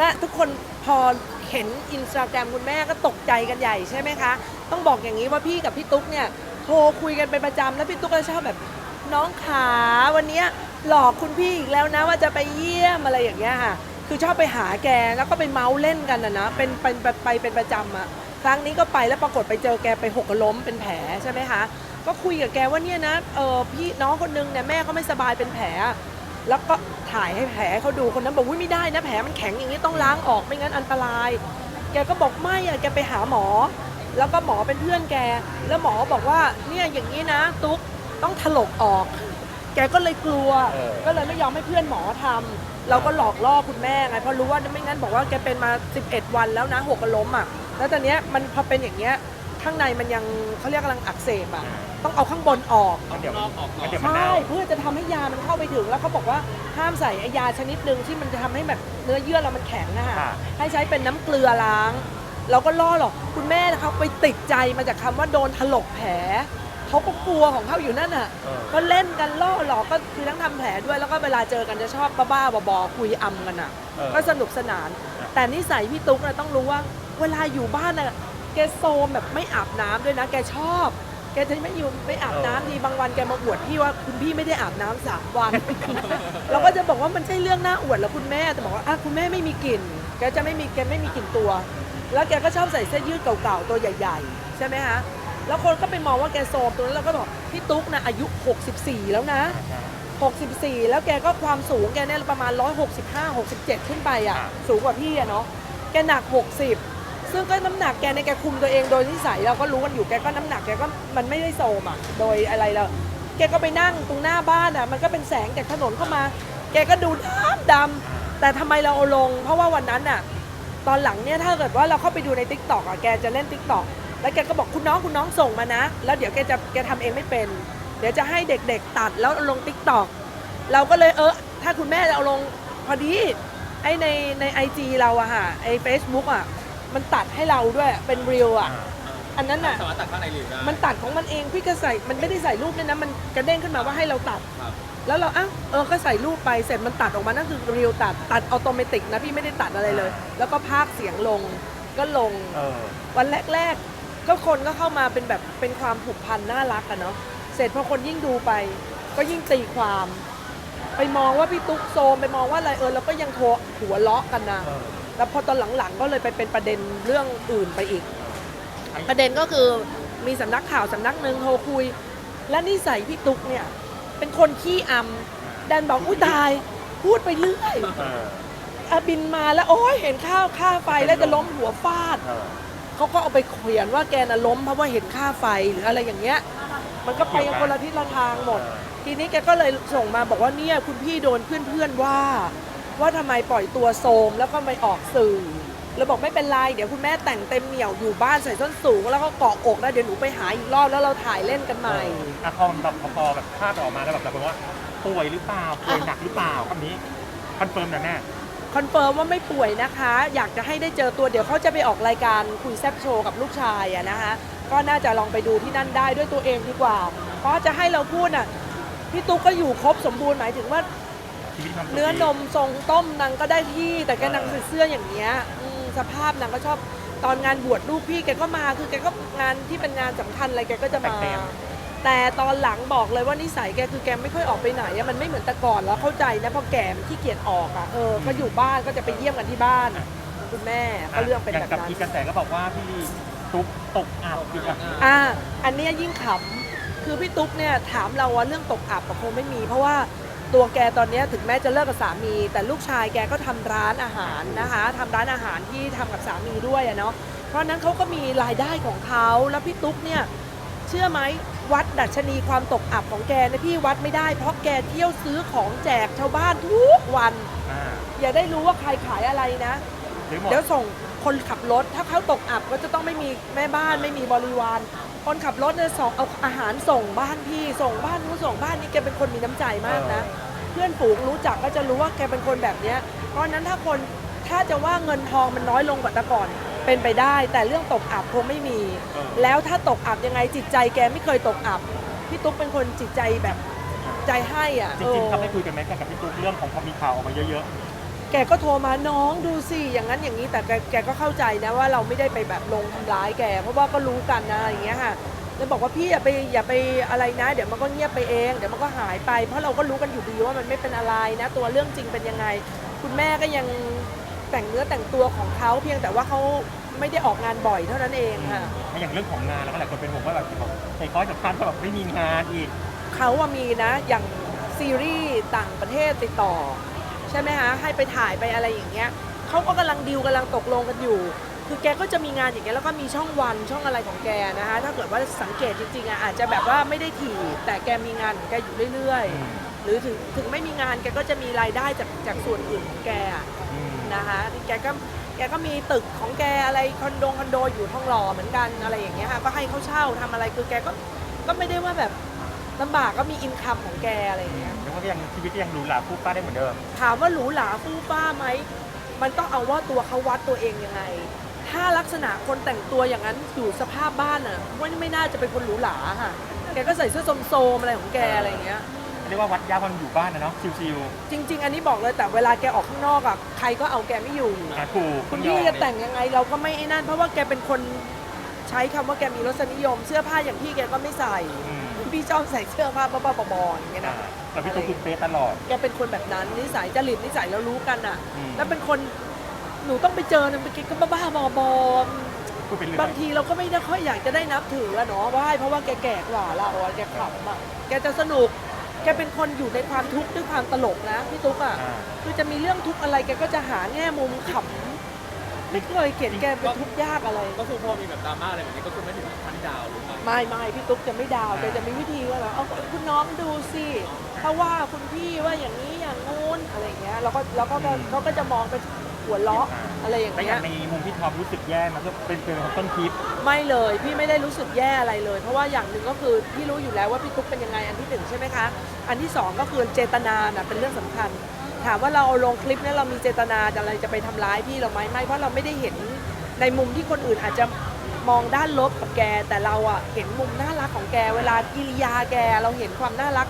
เป็นห่วงและทุกคนพอเห็นอินสตาแกรมคุณแม่ก็ตกใจกันใหญ่ใช่ไหมคะ ต้องบอกอย่างนี้ว่าพี่กับพี่ตุ๊กเนี่ยโทรคุยกันเป็นประจำแล้วพี่ตุ๊กก็ชอบแบบน้องขาวันนี้หลอกคุณพี่อีกแล้วนะว่าจะไปเยี่ยมอะไรอย่างเงี้ยค่ะ คือชอบไปหาแกแล้วก็ไปเมาส์เล่นกันนะนะเป็นเป็นไปไปเป็นประจำอะครั้งนี้ก็ไปแล้วปรากฏไปเจอแกไปหกล้มเป็นแผลใช่ไหมคะก็คุยกับแกว่าเนี่ยนะเออพี่น้องคนนึงเนี่ยแม่เขาไม่สบายเป็นแผล แล้วก็ถ่ายให้แผลเขาดูคนนั้นบอกว่าไม่ได้นะแผลมันแข็งอย่างนี้ต้องล้างออกไม่งั้นอันตราย แกก็บอกไม่อะแกไปหาหมอ แล้วก็หมอเป็นเพื่อนแก แล้วหมอบอกว่าเนี่ยอย่างนี้นะ ตุ๊กต้องถลกออก แกก็เลยกลัว เออ ก็เลยไม่ยอมให้เพื่อนหมอทำเราก็หลอกล่อคุณแม่ไงเพราะรู้ว่าไม่งั้นบอกว่าแกเป็นมา 11 วันแล้วนะหกกระล้มอะแล้วตอนเนี้ยมันพอเป็นอย่างเงี้ย ข้างในมันยังเขาเรียกกำลังอักเสบอะต้องเอาข้างบนออกงั้นเดี๋ยวงั้นเดี๋ยวมันใช่เน่าเพื่อจะทำให้ยามันเข้าไปถึงแล้วเขาบอกว่าห้ามใส่ไอ้ยาชนิดหนึ่งที่มันจะทำให้แบบเนื้อเยื่อเรามันแข็งอะค่ะค่ะให้ใช้เป็นน้ำเกลือล้าง เราก็ล่อหรอกคุณแม่นะคะไปติดใจมาจากคำว่าโดนถลกแผลเขาก็กลัวของเขาอยู่นั่นน่ะ เออ ก็เล่นกันล่อหลอกก็คือทั้งทำแผลด้วยแล้วก็เวลาเจอกันจะชอบบ้าๆบอๆคุยอำกันอะ เออก็สนุกสนาน แต่นิสัยพี่ตุ๊กนะต้องรู้ว่า เวลาอยู่บ้านน่ะ แกโซมแบบไม่อาบน้ำด้วยนะ แกชอบ แกจะไม่อยู่ไม่อาบน้ำดีบางวันแกมาอวดพี่ว่าคุณพี่ไม่ได้อาบน้ำสามวัน เราก็จะบอกว่ามันใช่เรื่องน่าอวดแล้วคุณแม่แต่บอกว่าอะคุณแม่ไม่มีกลิ่น แกจะไม่มีแกไม่มีกลิ่นตัว แล้วแกก็ชอบใส่เสื้อยืดเก่าๆตัวใหญ่ๆ ใช่ไหมคะแล้วคนก็ไปมองว่าแกโซมตัวนั้นเราก็บอกพี่ตุ๊กนะอายุ 64 แล้วนะ 64 แล้วแกก็ความสูงแกเนี่ยประมาณ 165 67 ขึ้นไปอะอ่าสูงกว่าพี่อะเนาะแกหนัก 60 ซึ่งก็น้ำหนักแกในยแกคุมตัวเองโดยนิสัยเราก็รู้กันอยู่แกก็น้ำหนักแกก็มันไม่ได้โซมอะโดยอะไรเราแกก็ไปนั่งตรงหน้าบ้านอะมันก็เป็นแสงจากถนนเข้ามา แกก็ดูดำดำแต่ทำไมเราเอาลง เพราะว่าวันนั้นอะตอนหลังเนี่ยถ้าเกิดว่าเราเข้าไปดูใน t ิ k t o k อะแกจะเล่น t ิ k t o k แล้วแกก็บอกคุณน้องคุณน้องส่งมานะ แล้วเดี๋ยวแกจะแกทำเองไม่เป็น เดี๋ยวจะให้เด็กๆตัดแล้วลง t ิ k t o k เราก็เลยเออถ้าคุณแม่จะเอาลงพอดี ไอในในไอจีเราอะค่ะไอ Facebook อะ มันตัดให้เราด้วยเป็นรีวอะอ่าอันนั้นอะสามารถตัดข้างในหรือได้มันตัดของมันเองพี่ก็ใส่มันไม่ได้ใส่รูปเนี่ยนะ มันกระเด้งขึ้นมาว่าให้เราตัด ครับแล้วเราอ้าวเออก็ใส่รูปไปเสร็จมันตัดออกมานั่นคือรีวตัดตัดอัตโนมัตินะพี่ไม่ได้ตัดอะไรเลย แล้วก็พากย์เสียงลงก็ลง เออ วันแรกๆ ก็คนก็เข้ามาเป็นแบบเป็นความผูกพันน่ารักอะเนาะ เสร็จพอคนยิ่งดูไป ก็ยิ่งตีความ ไปมองว่าพี่ตุ๊กโซมไปมองว่าอะไรเออเราก็ยังโทรหัวเลาะกันนะ เออ แล้วพอตอนหลังๆก็เลยไปเป็นประเด็นเรื่องอื่นไปอีก ประเด็นก็คือมีสำนักข่าวสำนักหนึ่งโทรคุย และนิสัยพี่ตุ๊กเนี่ย เป็นคนขี้อำดันบอกอุ้ยตาย พูดไปเรื่อยเอออะบินมาแล้วโอ้ยเห็นข้าวค่าไฟแล้วจะล้มหัวฟาดเออเขาก็เอาไปเขียนว่าแกน่ะล้มเพราะว่าเห็นค่าไฟหรืออะไรอย่างเงี้ย มันก็ไปกันคนละทิศละทางหมด ทีนี้แกก็เลยส่งมาบอกว่าเนี่ยคุณพี่โดนเพื่อนๆว่า ว่าทำไมปล่อยตัวโทรมแล้วก็ไม่ออกสื่อแล้วบอกไม่เป็นไรเดี๋ยวคุณแม่แต่งเต็มเหนียวอยู่บ้านใส่ส้นสูง แล้วก็เกาะอกแล้วเดี๋ยวหนูไปหาอีกรอบแล้วเราถ่ายเล่นกันใหม่อะพอแบบพอแบบภาพออกมาแล้วแบบแบบว่าป่วยหรือเปล่าป่วยหนักหรือเปล่าคำนี้คอนเฟิร์มนะแม่คอนเฟิร์มว่าไม่ป่วยนะคะ อยากจะให้ได้เจอตัวเดี๋ยวเขาจะไปออกรายการคุยแซบโชว์กับลูกชายอะนะคะก็น่าจะลองไปดูที่นั่นได้ด้วยตัวเองดีกว่า เพราะจะให้เราพูดน่ะพี่ตุ๊กก็อยู่ครบสมบูรณ์หมายถึงว่า ชีวิตความสุขเนื้อนมทรงต้มนางก็ได้ที่แต่แกนางใส่เสื้ออย่างเงี้ยอืมสภาพนางก็ชอบตอนงานบวชลูกพี่แกก็มาคือแกก็งานที่เป็นงานสำคัญอะไรแกก็จะมา แต่ตอนหลังบอกเลยว่านิสัยแกคือแกไม่ค่อยออกไปไหนอะมันไม่เหมือนแต่ก่อนแล้วเข้าใจนะพอแก่มันขี้เกียจออกอะเออก็อยู่บ้านก็จะไปเยี่ยมกันที่บ้านคุณแม่ก็เรื่องเป็นย่าแบงบกับนั้นพี่กระแสก็บอกว่าพี่ตุ๊กตกอับอีกอะอ่า อันเนี้ยยิ่งขำ คือพี่ตุ๊กเนี่ยถามเราว่าเรื่องตกอับอะคงไม่มี เพราะว่า ตัวแกตอนเนี้ยถึงแม้จะเลิกกับสามี แต่ลูกชายแกก็ทำร้านอาหารนะคะทำร้านอาหารที่ทำกับสามีด้วยอะเนาะเพราะฉะนั้นเขาก็มีรายได้ของเขาแล้วพี่ตุ๊กเนี่ยเชื่อไหมวัดดัชนีความตกอับของแกเนะพี่วัดไม่ได้ เพราะแกเที่ยวซื้อของแจกชาวบ้านทุกวันอ่าอย่าได้รู้ว่าใครขายอะไรนะหรือหมดเดี๋ยวส่งคนขับรถถ้าเขาตกอับก็จะต้องไม่มีแม่บ้านไม่มีบริวาร คนขับรถเนี่ยส่งเอาอาหารส่งบ้านพี่ส่งบ้านนู้นส่งบ้านนี้แกเป็นคนมีน้ำใจมากนะ เพื่อนฝูงรู้จักก็จะรู้ว่าแกเป็นคนแบบเนี้ยเพราะฉะนั้นถ้าคนถ้าจะว่าเงินทองมันน้อยลงกว่าแต่ก่อนเป็นไปได้ แต่เรื่องตกอับคงไม่มี เออ แล้วถ้าตกอับยังไงจิตใจแกไม่เคยตกอับพี่ตุ๊กเป็นคนจิตใจแบบใจให้อะจริงๆเอเขาอได้คุยกันไหมกับพี่ตุ๊กเรื่องของพอมีข่าวออกมาเยอะ แกก็โทรมาน้องดูสิอย่างนั้นอย่างนี้แต่แกแกก็เข้าใจนะว่าเราไม่ได้ไปแบบลงทำร้ายแก เพราะว่าก็รู้กันนะอะไรอย่างเงี้ยค่ะเลยบอกว่าพี่อย่าไปอย่าไปอะไรนะ เดี๋ยวมันก็เงียบไปเองเดี๋ยวมันก็หายไป เพราะเราก็รู้กันอยู่ดีว่ามันไม่เป็นอะไรนะ ตัวเรื่องจริงเป็นยังไง คุณแม่ก็ยังแต่งเนื้อแต่งตัวของเขาเพียงแต่ว่าเขาไม่ได้ออกงานบ่อยเท่านั้นเองค่ะอย่างเรื่องของงานแล้วก็หลายคนเป็นห่วงว่าแบบไอ้ก้อยกับพันก็แบบไม่มีงานอีกเขาว่ามีนะอย่างซีรีส์ต่างประเทศติดต่อ ใช่ไหมคะให้ไปถ่ายไปอะไรอย่างเงี้ยเขาก็กำลังดิวกำลังตกลงกันอยู่ คือแกก็จะมีงานอย่างเงี้ยแล้วก็มีช่องวันช่องอะไรของแกนะคะถ้าเกิดว่าสังเกตจริงๆอะอาจจะแบบว่าไม่ได้ถี่แต่แกมีงานของแกอยู่เรื่อยอืมๆหรือถึงถึงไม่มีงานแกก็จะมีรายได้จากจากส่วนอื่นของแกอะอืมนะคะแกก็แกก็มีตึกของแกอะไรคอนโดคอนโดอยู่ทองหล่อเหมือนกันอะไรอย่างเงี้ยค่ะก็ให้เขาเช่าทำอะไรคือแกก็ก็ไม่ได้ว่าแบบ ลำบากก็มีอินคัมของแกอะไรอย่างเงี้ยแล้วก็ยังชีวิตก็ยังหรูหราคู่ป้าได้เหมือนเดิม ถามว่าหรูหราฟู่ฟ้าไหมมันต้องเอาว่าตัวเขาวัดตัวเองยังไง ถ้าลักษณะคนแต่งตัวอย่างนั้นอยู่สภาพบ้านอะไม่ไม่น่าจะเป็นคนหรูหราค่ะแกก็ใส่เสื้อโซมๆอะไรของแกอะไรอย่างเงี้ยเรียกว่าวัดยาวันอยู่บ้านนะเนาะชิวจริง ๆ อันนี้บอกเลยแต่เวลาแกออกข้างนอกอะใครก็เอาแกไม่อยู่ๆอะถูกคุณยอพี่มจะแต่งยังไงเราก็ไม่ไอ้นั่นเพราะว่าแกเป็นคนใช้คำว่าแกมีรสนิยม เสื้อผ้าอย่างพี่แกก็ไม่ใส่อืม พี่ชอบใส่เสื้อผ้าบ้าๆบอๆอย่างเงี้ยอ่านะแต่พี่ตุ๊กคือเป๊ะตลอด แกเป็นคนแบบนั้นนิสัยจริตนิสัยเรารู้กันอะ อืม แล้วเป็นคนหนูต้องไปเจอเนี่ยเมื่อกี้ก็บ้าๆบอๆพูดเป็นเรื่บางทีเราก็ไม่ได้ค่อยอยากจะได้นับถืออะเนาะไหว้เพราะว่าแกแก่กว่าเราอะแกขำอะแกจะสนุก แกเป็นคนอยู่ในความทุกข์ด้วยความตลกนะพี่ตุ๊กอะอ่า คือจะมีเรื่องทุกข์อะไรแกก็จะหาแง่มุมขำไม่เคยเกลียดแกเป็นทุกข์ยากอะไร ก็คือพอมีแบบดราม่าอะไรแบบนี้ก็คือไม่ถึงขั้น ไม่ไม่พี่ตุ๊กจะไม่ดาวแกจะมีวิธีว่าแบบเอาคุณน้องดูสิเพราะว่าคุณพี่ว่าอย่างนี้อย่างงู้นอะไรอย่างเงี้ยแล้วก็แล้วก็เขาก็จะมองเป็นหัวเราะอะไรอย่างแต่อเงี้ย่าย งในมุมพี่ท็อปรู้สึกแย่มันก็เป็นเป็นต้นคลิป ไม่เลยพี่ไม่ได้รู้สึกแย่อะไรเลย เพราะว่าอย่างหนึ่งก็คือพี่รู้อยู่แล้วว่าพี่ตุ๊กเป็นยังไงอันที่หนึ่งใช่ไหมคะ อันที่สองก็คือเจตนาน่ะเป็นเรื่องสำคัญ ถามว่าเราเอาลงคลิปเนี่ยเรามีเจตนาอะไรจะไปทำร้ายพี่เราไหมไม่เพราะเราไม่ได้เห็นในมุมที่คนอื่นอาจจะ มองด้านลบกับแก แต่เราอะเห็นมุมน่ารักของแก เวลากิริยาแกเราเห็นความน่ารัก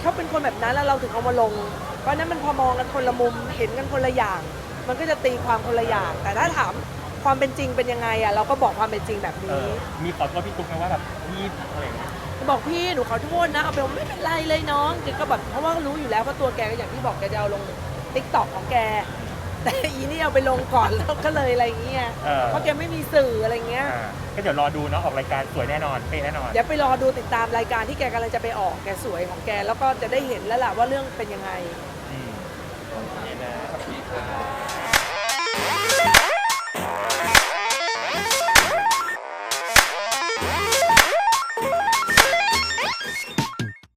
เขาเป็นคนแบบนั้นแล้วเราถึงเอามาลง เพราะฉะนั้นมันพอมองกันคนละมุมเห็นกันคนละอย่าง มันก็จะตีความคนละอย่าง แต่ถ้าถามความเป็นจริงเป็นยังไงอะเราก็บอกความเป็นจริงแบบเอนี้ อมีขอโทษพี่ตุ๊กไหมว่าแบบพี่อะไรอย่างเงี้ยบอกพี่หนูขอโทษนะเอาไปว่าไม่เป็นไรเลยน้องแกก็แบบเพราะว่ารู้อยู่แล้วว่าตัวแกก็อย่างที่บอกแกจะเอาลงติ๊กต็อกของแก แต่อีนี่เอาไปลงก่อนแล้วก็เลยอะไรอย่างเงี้ยเออเพราะแกไม่มีสื่ออะไรเงี้ย อ่า ก็เดี๋ยวรอดูเนาะออกรายการสวยแน่นอนเป๊ะแน่นอน เดี๋ยวไปรอดูติดตามรายการที่แกกำลังจะไปออกแกสวยของแกแล้วก็จะได้เห็นแล้วล่ะว่าเรื่องเป็นยังไง อืมนี่นะ